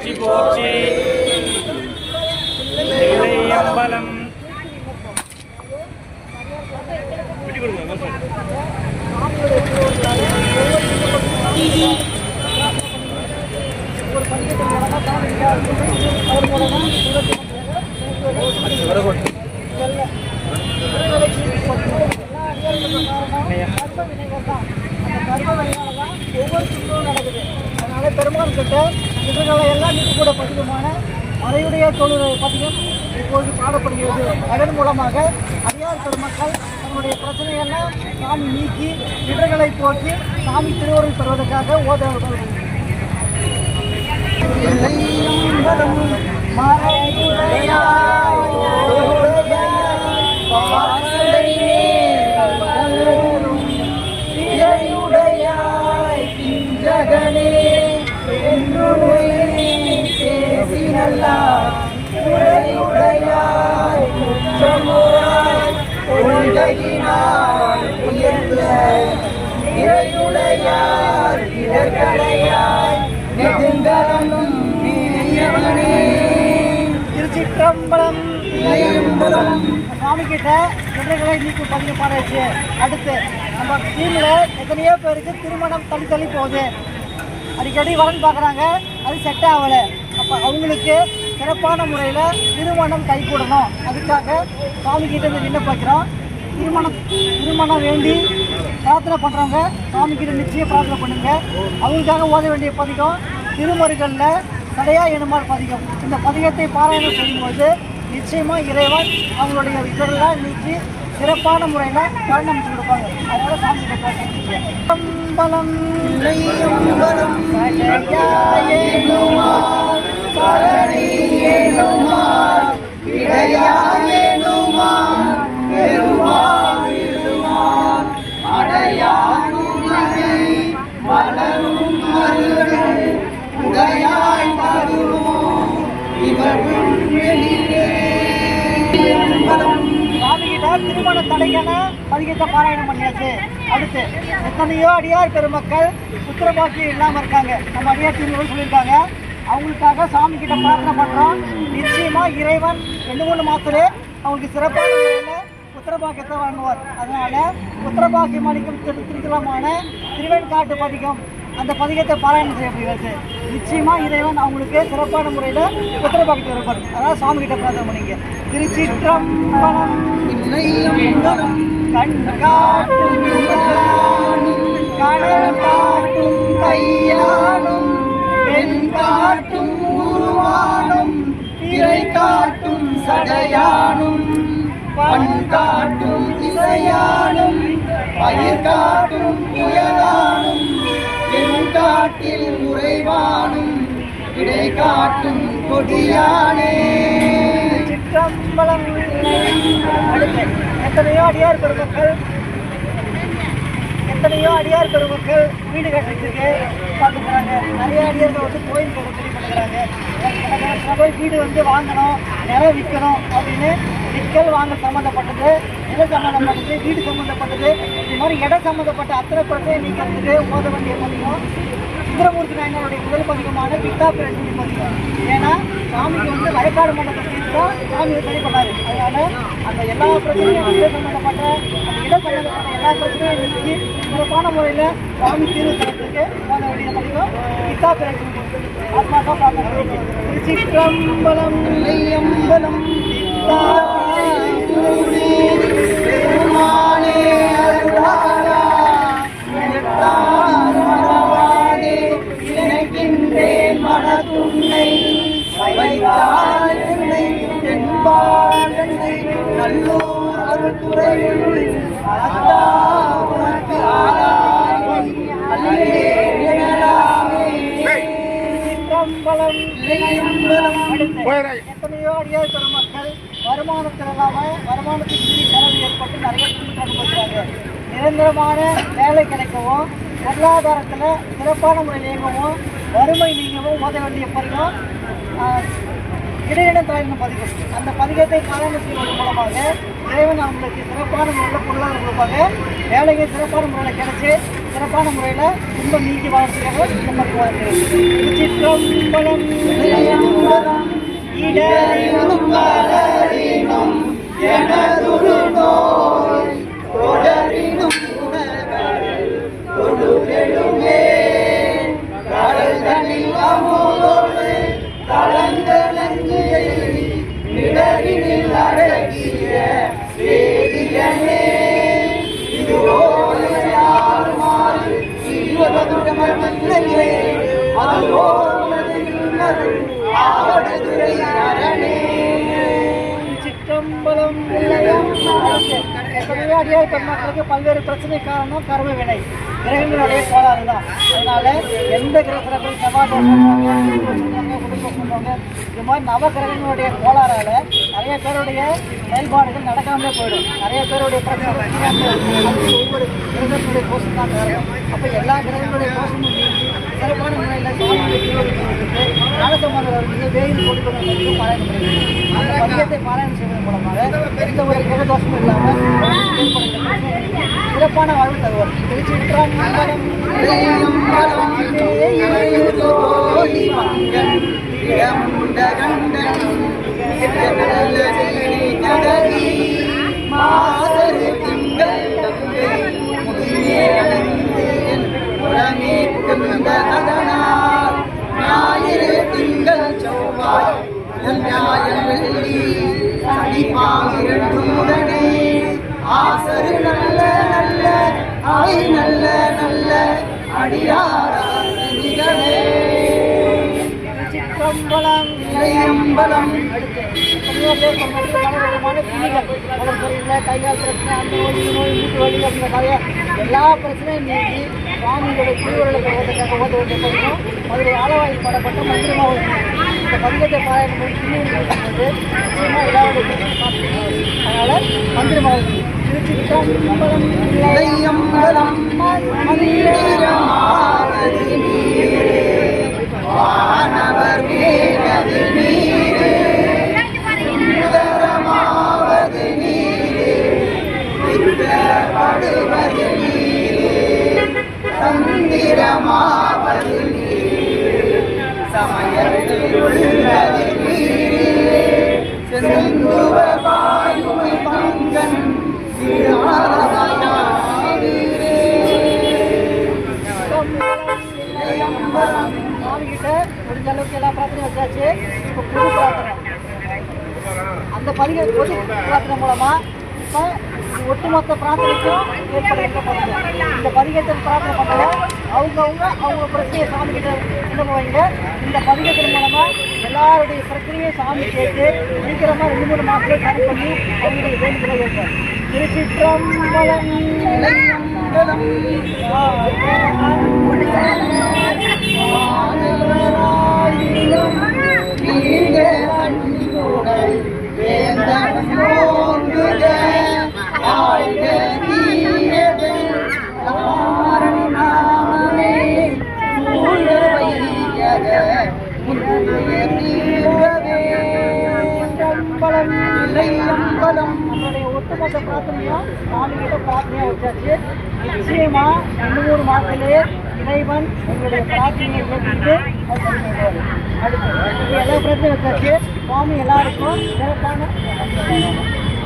போற்றி போற்றி. அம்பலம். அதனால பெருமாள் கிட்ட இவர்களை எல்லாம் நீக்க கூட பதிகமான மறையுடைய தொழில் பதிகம் இப்பொழுது பாடப்படுகிறது. அதன் மூலமாக அடியார் பெருமக்கள் தங்களுடைய பிரச்சனையெல்லாம் சாமி நீக்கி இடர்களை போக்கி சாமி திருவருள் பெறுவதற்காக ஓத மறையுடையாய் உடையாய் குற்றமுறாய் உலகினாய் உயர்ந்த இறையுடையார் இடர்களையாய் நெடுங்கரனும் நீயவனே திருச்சிற்றம்பலம் கிட்ட நீக்கி பதிவு பாடாச்சு அடுத்து நம்ம டீம்ல எத்தனையோ பேருக்கு திருமணம் தள்ளி தள்ளி போகுது. அடிக்கடி வரன் பார்க்குறாங்க. அது செட் ஆகலை. அவங்களுக்கு சிறப்பான முறையில் திருமணம் கைகூடணும். அதுக்காக சாமி கிட்ட இருந்து விண்ணப்பிக்கிறோம் திருமணம் திருமணம் வேண்டி பிரார்த்தனை பண்ணுறவங்க சாமி கிட்ட நிச்சயம் பிரார்த்தனை பண்ணுங்க. அவங்களுக்காக ஓத வேண்டிய பதிகம் திருமருகளில் தடையா எனுமார் பதிகம். இந்த பதிகத்தை பாராயணம் செய்யும்போது நிச்சயமாக இறைவன் அவங்களுடைய இதெல்லாம் நீக்கி சிறப்பான முறையில் பலன் கொடுப்பாங்க. அதனால சாமி கிட்ட பிரார்த்தனை அம்பலம் திருமண தடைக்கான பதிகத்தை பாராயணம் பண்ணியாச்சு. அடுத்து எத்தனையோ அடியார் பெருமக்கள் புத்திரபாக்கியம் இல்லாமல் இருக்காங்க. நம்ம அடியார் திருமணம் சொல்லியிருக்காங்க. அவங்களுக்காக சாமி கிட்ட பிரார்த்தனை பண்ணுறோம் நிச்சயமா இறைவன் ரெண்டு மூணு மாதத்துலே அவங்களுக்கு சிறப்பான முறையில் புத்திரபாக்கியத்தை வழங்குவார். அதனால உத்தரபாக்கியம் அளிக்கும் திரு திருத்தலமான திருவெண்காட்டு பதிகம் அந்த பதிகத்தை பாராயணம் செய்யப்படுகிறது நிச்சயமா இறைவன் அவங்களுக்கு சிறப்பான முறையில் உத்தரபாக்கியத்தை இருப்பார் அதாவது சாமி கிட்ட பிரார்த்தனை பண்ணிங்க. திருச்சிற்றம்பலம் கண் காட்டும் கடல் காட்டும் கையானும் காட்டும் உருவானும் திரை காட்டும் சடையானும் பண் காட்டும் இசையானும் பயிர் காட்டும் புயலானும் என் காட்டில் உறைவானும் இடை காட்டும் கொடியானே. சிற்றம்பலம் எத்தனையோ அடியார் பெருமக்கள் எத்தனையோ அடியார் பெருமக்கள் வீடு கட்டுறதுக்கு பார்த்துக்கிறாங்க நிறைய அடியார்கள் வந்து கோயில் போக சொல்லி பண்ணுறாங்க போய் வீடு வந்து வாங்கணும் நிலம் விற்கணும் அப்படின்னு விற்கல் வாங்க சம்மந்தப்பட்டது நில சம்மந்தப்பட்டது வீடு சம்மந்தப்பட்டது இது மாதிரி இடம் சம்மந்தப்பட்ட அத்தனை பிரச்சனை நீக்கிறதுக்கு ஓத வேண்டிய பதிகம் சுந்தரமூர்த்தி நாயனருடைய முதல் பதிகமான பித்தா பிரச்சனை பதிகம் ஏன்னா சாமிக்கு வந்து வயக்காடு மண்டபத்தை தான் சாமி சரி பண்ணாரு அதனால அந்த எல்லா பிரச்சனையும் வந்து சம்மந்தப்பட்ட அந்த இடம் சம்மந்தப்பட்ட எல்லா பிரச்சனையும் நீக்கி சிறப்பான முறையில் சாமி தீர்வு தரத்துக்கு திருச்சிற்றம்பலம் பெருமானே சிற்றம்பலம் நெய்யம்பலம் அடுத்து எத்தனையோ அடியார் மக்கள் வருமானத்தில் இல்லாமல் வருமானத்துக்கு மீறி செலவு ஏற்பட்டு நிறைய துன்புற்று அனுபவிக்கிறாங்க நிரந்தரமான வேலை கிடைக்கவும் பொருளாதாரத்தில் சிறப்பான முறையில் இயங்கவும் வறுமை நீங்கவும் உதவ வேண்டிய பதிகம் இடையிடம் தாழ்ந்த பதிகம் அந்த பதிகத்தை காரணம் செய்வதன் மூலமாக இறைவன் அவங்களுக்கு சிறப்பான முறையில் பொருளாதாரம் கொடுப்பாங்க வேலைக்கு சிறப்பான முறையில் கிடைச்சி சிறப்பான முறையில் துன்பம் நீக்கி வாழ்றதுக்காக இந்த வாழ்க்கை தொடரினும் எத்தனையோ அடியார் பெருமக்களுக்கு பல்வேறு பிரச்சனை காரணம் கர்ம வினை. கிரகங்களுடைய கோளாறு தான். அதனால எந்த கிரகத்தில் செவ்வாய் தோஷம் சொல்லுவாங்க, இது மாதிரி நவ கிரகங்களுடைய கோளாறால நிறைய பேருடைய செயல்பாடுகள் நடக்காமலே போயிடும். நிறைய பேருடைய பிரச்சனை ஒவ்வொரு கிரகங்களுடைய கோஷம் தான் அப்போ எல்லா கிரகங்களுடைய கோஷமும் நீங்கி சிறப்பான முறையில் சாமியை தீவிரப்படுத்துவதற்கு காலசம்பந்தர் அவர்களுக்கு வேயில் பாராயணம் பண்ணுகிறது அந்த பதியத்தை பாராயணம் செய்வதன் மூலமாக எந்த ஒரு கிரகதோஷமும் இல்லாமல் சிறப்பான வாழ்வு தருவார். திருச்சிற்றம்பலம் ஞாயிறு சனி ஆசரு நல்ல நல்ல ஆய் நல்ல நல்ல அடியாரே சிற்றம்பலம் இளையம்பலம் எத்தனையோ பிரச்சனை அந்த நோய் நோய் வீட்டு அப்படின்ற எல்லா பிரச்சனையும் நீங்கி சுவாமியோட திருவுருளுக்கு ஓட்டுக்காக ஓட்ட வேண்டிய பதிலும் அதில் மந்திரமாக இந்த பதிகத்தை பாராயணம் பண்ணி சின்ன நிச்சயமாக எல்லாருடைய அதனால் மந்திரமாக திருச்சிற்றம்பலம் இளையம்பலம் வானவர் அந்த பொது பிரார்த்தனை மூலமா இப்போ ஒட்டுமொத்த பிரார்த்தனைக்கும் ஏற்படுகின்ற பதிகம் இந்த பதிகத்தில் பிரார்த்தனை பண்ணல. அவங்கவுங்க அவங்க பிரச்சனையை சாமி கிட்ட கொண்டு வைங்க இந்த பதிகத்தின் மூலமா எல்லாருடைய பிரச்சனையும் சாமி கேட்டு சீக்கிரமாக ரெண்டு மூணு மாசத்துல சரி பண்ணி அவங்களுடைய வேண்டுகளை வைப்பார் திருச்சிற்றம்பலம். நம்மளுடைய ஒட்டுமொத்த பிரார்த்தனையும் சாமிகிட்ட பிரார்த்தனையா வச்சாச்சு. நிச்சயமா ரெண்டு மூணு இறைவன் உங்களுடைய பிரார்த்தனையை ஏற்றுட்டு அடுத்து எல்லா பிரச்சனையும் வச்சாச்சு சுவாமி எல்லாருக்கும் சிறப்பான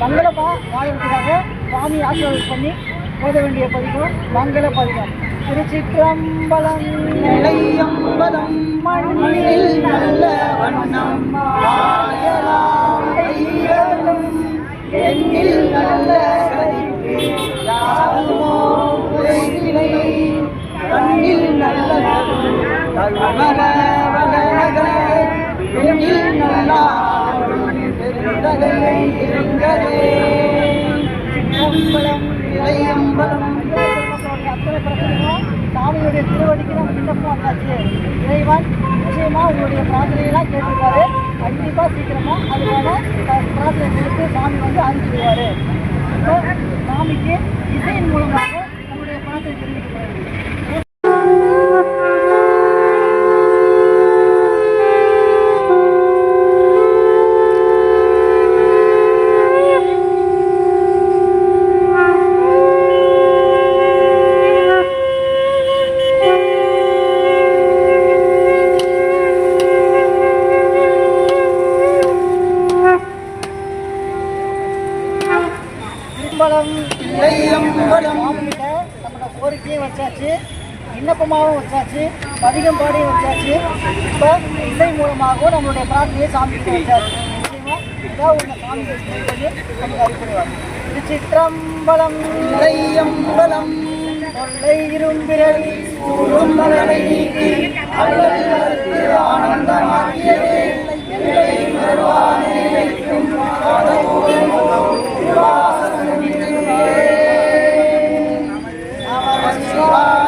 மங்களமா வாழ்றதுக்காக சுவாமி ஆசீர்வாதம் பண்ணி போத வேண்டிய பதிகம் மங்கள பதிகம் திருச்சிற்றம்பலம் நிலையம்பலம் மண்ணில் நல்ல வண்ணம். சாமியுடைய திருவடிக்கு நம்ம விண்ணப்பம் வந்தாச்சு இறைவன் நிச்சயமா உங்களுடைய பிரார்த்தனையெல்லாம் கேட்டிருக்காரு கண்டிப்பாக சீக்கிரமாக அதுக்கான ப- கொடுத்து சாமி வந்து அனுப்பிடுவாரு இப்போ சாமிக்கு இசையின் மூலமாக நம்முடைய பிரார்த்தனை தெரிவிக்கப்படுது அம்பலம் இல்லை அம்பலம். நம்மளோட கோரிக்கையும் வச்சாச்சு. விண்ணப்பமாகவும் வச்சாச்சு. அதிகம் பாடியும் வச்சாச்சு. இப்போ இசை மூலமாகவும் நம்மளுடைய பிரார்த்தனையை சாமிக்கு வச்சாச்சு. சிற்றம்பலம் அம்பலம். தொல்லை இரும்பிரல் உரும்பலனை நீக்கி அல்லது ஆனந்தமாக்கியதே. இல்லை வருவானை வைக்கும் நம சிவாய